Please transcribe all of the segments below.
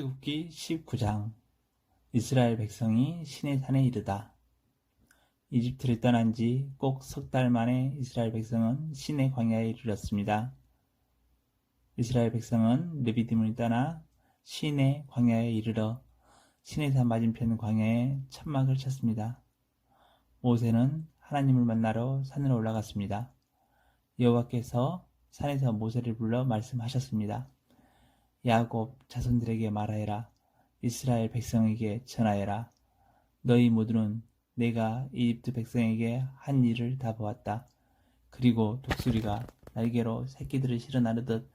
출애굽기 19장 이스라엘 백성이 시내 산에 이르다. 이집트를 떠난 지 꼭 석 달 만에 이스라엘 백성은 시내 광야에 이르렀습니다. 이스라엘 백성은 르비딤을 떠나 시내 광야에 이르러 시내산 맞은편 광야에 천막을 쳤습니다. 모세는 하나님을 만나러 산으로 올라갔습니다. 여호와께서 산에서 모세를 불러 말씀하셨습니다. 야곱 자손들에게 말하여라. 이스라엘 백성에게 전하여라. 너희 모두는 내가 이집트 백성에게 한 일을 다 보았다. 그리고 독수리가 날개로 새끼들을 실어 나르듯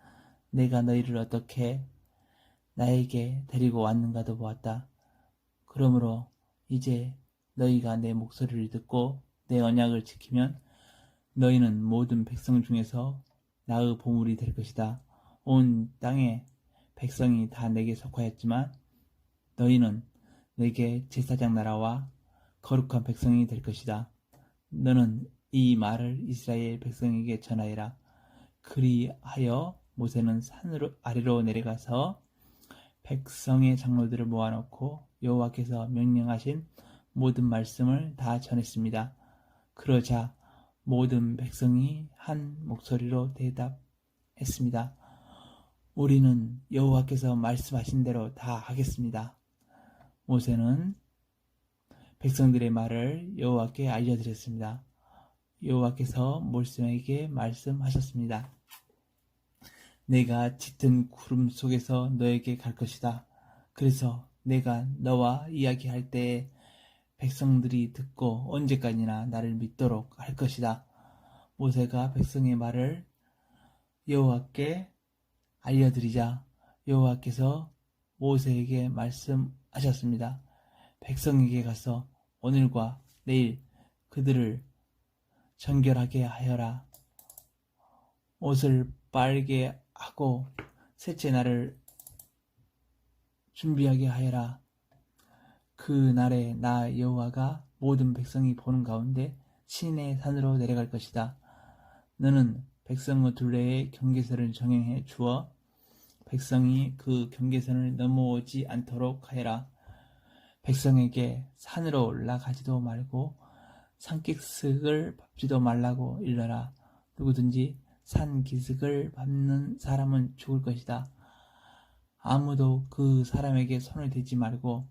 내가 너희를 어떻게 나에게 데리고 왔는가도 보았다. 그러므로 이제 너희가 내 목소리를 듣고 내 언약을 지키면 너희는 모든 백성 중에서 나의 보물이 될 것이다. 온 땅에 백성이 다 내게 속하였지만 너희는 내게 제사장 나라와 거룩한 백성이 될 것이다. 너는 이 말을 이스라엘 백성에게 전하여라. 그리하여 모세는 산으로 아래로 내려가서 백성의 장로들을 모아놓고 여호와께서 명령하신 모든 말씀을 다 전했습니다. 그러자 모든 백성이 한 목소리로 대답했습니다. 우리는 여호와께서 말씀하신 대로 다 하겠습니다. 모세는 백성들의 말을 여호와께 알려드렸습니다. 여호와께서 모세에게 말씀하셨습니다. 내가 짙은 구름 속에서 너에게 갈 것이다. 그래서 내가 너와 이야기할 때에 백성들이 듣고 언제까지나 나를 믿도록 할 것이다. 모세가 백성의 말을 여호와께 알려드리자 여호와께서 모세에게 말씀하셨습니다. 백성에게 가서 오늘과 내일 그들을 정결하게 하여라. 옷을 빨게 하고 셋째 날을 준비하게 하여라. 그 날에 나 여호와가 모든 백성이 보는 가운데 신의 산으로 내려갈 것이다. 너는 백성의 둘레에 경계선을 정해 주어 백성이 그 경계선을 넘어오지 않도록 하여라. 백성에게 산으로 올라가지도 말고 산기슭을 밟지도 말라고 일러라. 누구든지 산기슭을 밟는 사람은 죽을 것이다. 아무도 그 사람에게 손을 대지 말고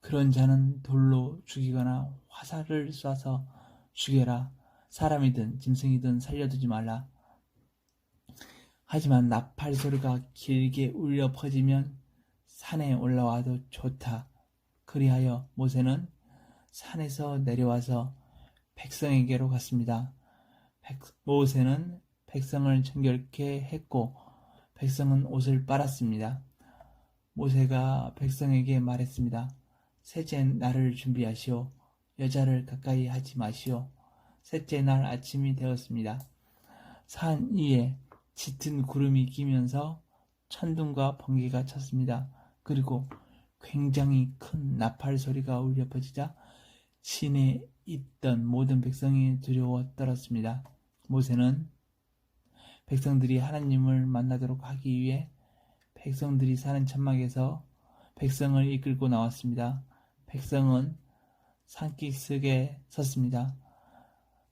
그런 자는 돌로 죽이거나 화살을 쏴서 죽여라. 사람이든 짐승이든 살려두지 말라. 하지만 나팔 소리가 길게 울려 퍼지면 산에 올라와도 좋다. 그리하여 모세는 산에서 내려와서 백성에게로 갔습니다. 백, 모세는 백성을 정결케 했고 백성은 옷을 빨았습니다. 모세가 백성에게 말했습니다. 셋째 날을 준비하시오. 여자를 가까이 하지 마시오. 셋째 날 아침이 되었습니다. 산 위에 짙은 구름이 끼면서 천둥과 번개가 쳤습니다. 그리고 굉장히 큰 나팔 소리가 울려 퍼지자 신에 있던 모든 백성이 두려워 떨었습니다. 모세는 백성들이 하나님을 만나도록 하기 위해 백성들이 사는 천막에서 백성을 이끌고 나왔습니다. 백성은 산기슭에 섰습니다.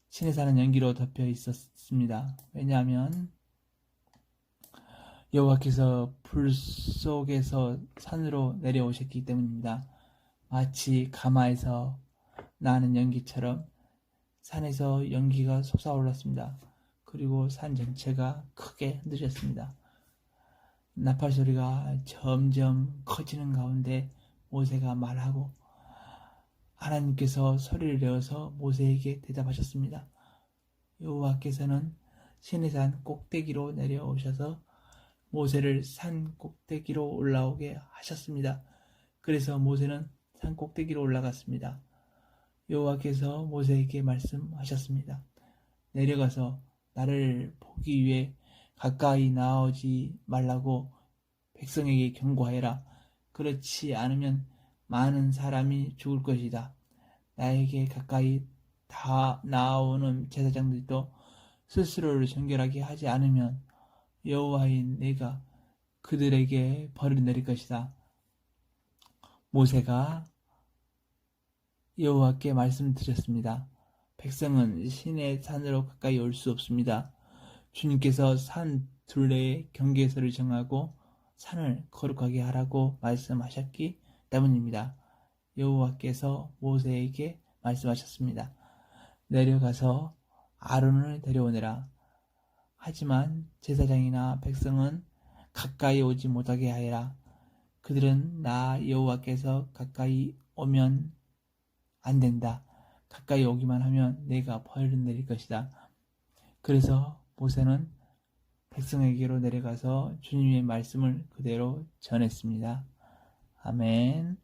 신에 사는 연기로 덮여 있었습니다. 왜냐하면 여호와께서 불 속에서 산으로 내려오셨기 때문입니다. 마치 가마에서 나는 연기처럼 산에서 연기가 솟아올랐습니다. 그리고 산 전체가 크게 흔들렸습니다. 나팔 소리가 점점 커지는 가운데 모세가 말하고 하나님께서 소리를 내어서 모세에게 대답하셨습니다. 여호와께서는 시내산 꼭대기로 내려오셔서 모세를 산 꼭대기로 올라오게 하셨습니다. 그래서 모세는 산 꼭대기로 올라갔습니다. 여호와께서 모세에게 말씀하셨습니다. 내려가서 나를 보기 위해 가까이 나오지 말라고 백성에게 경고하여라. 그렇지 않으면 많은 사람이 죽을 것이다. 나에게 가까이 다 나오는 제사장들도 스스로를 정결하게 하지 않으면 여호와인 내가 그들에게 벌을 내릴 것이다. 모세가 여호와께 말씀드렸습니다. 백성은 신의 산으로 가까이 올 수 없습니다. 주님께서 산 둘레의 경계서를 정하고 산을 거룩하게 하라고 말씀하셨기 때문입니다. 여호와께서 모세에게 말씀하셨습니다. 내려가서 아론을 데려오너라. 하지만 제사장이나 백성은 가까이 오지 못하게 하여라. 그들은 나 여호와께서 가까이 오면 안 된다. 가까이 오기만 하면 내가 벌을 내릴 것이다. 그래서 모세는 백성에게로 내려가서 주님의 말씀을 그대로 전했습니다. 아멘.